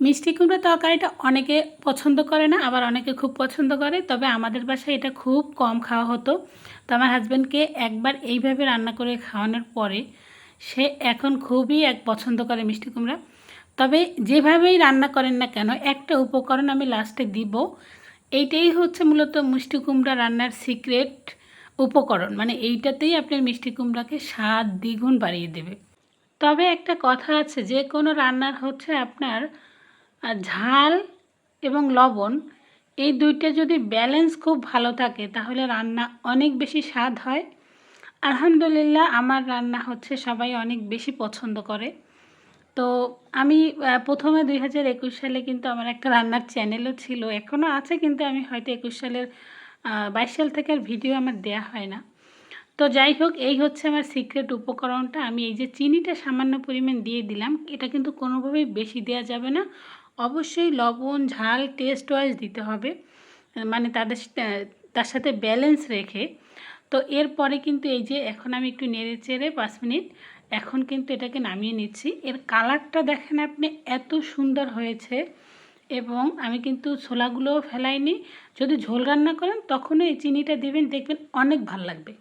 মিষ্টি কুমড়া তরকারিটা অনেকে পছন্দ করে না, আবার অনেকে খুব পছন্দ করে। তবে আমাদের বাসায় এটা খুব কম খাওয়া হতো। তো আমার হাজব্যান্ডকে একবার এইভাবে রান্না করে খাওয়ানোর পরে সে এখন খুবই এক পছন্দ করে মিষ্টি কুমড়া। তবে যেভাবেই রান্না করেন না কেন, একটা উপকরণ আমি লাস্টে দিব। এইটাই হচ্ছে মূলত মিষ্টি কুমড়া রান্নার সিক্রেট উপকরণ। মানে এইটাতেই আপনার মিষ্টি কুমড়াকে স্বাদ দ্বিগুণ বাড়িয়ে দেবে। তবে একটা কথা আছে, যে কোনো রান্নার হচ্ছে আপনার আহ, ঝাল এবং লবণ এই দুইটা যদি ব্যালেন্স খুব ভালো থাকে তাহলে রান্না অনেক বেশি স্বাদ হয়। আলহামদুলিল্লাহ আমার রান্না হচ্ছে সবাই অনেক বেশি পছন্দ করে। তো আমি প্রথমে দুই হাজার একুশ সালে কিন্তু আমার একটা রান্নার চ্যানেলও ছিল। এখনও আছে কিন্তু আমি হয়তো একুশ সালের বাইশ সাল থেকে আর ভিডিও আমার দেয়া হয় না। তো যাই হোক এই হচ্ছে আমার সিক্রেট উপকরণটা। আমি এই যে চিনিটা সামান্য পরিমাণ দিয়ে দিলাম এটা কিন্তু কোনোভাবেই বেশি দেওয়া যাবে না। অবশ্যই লবণ, ঝাল টেস্ট ওয়াইজ দিতে হবে। মানে তাদের তার সাথে ব্যালেন্স রেখে। তো এরপরে কিন্তু এই যে এখন আমি একটু নেড়ে চেড়ে পাঁচ মিনিট, এখন কিন্তু এটাকে নামিয়ে নিচ্ছি। এর কালারটা দেখেন আপনি এত সুন্দর হয়েছে এবং আমি কিন্তু ছোলাগুলোও ফেলাইনি। যদি ঝোল রান্না করেন তখনও এই চিনিটা দেবেন, দেখবেন অনেক ভালো লাগবে।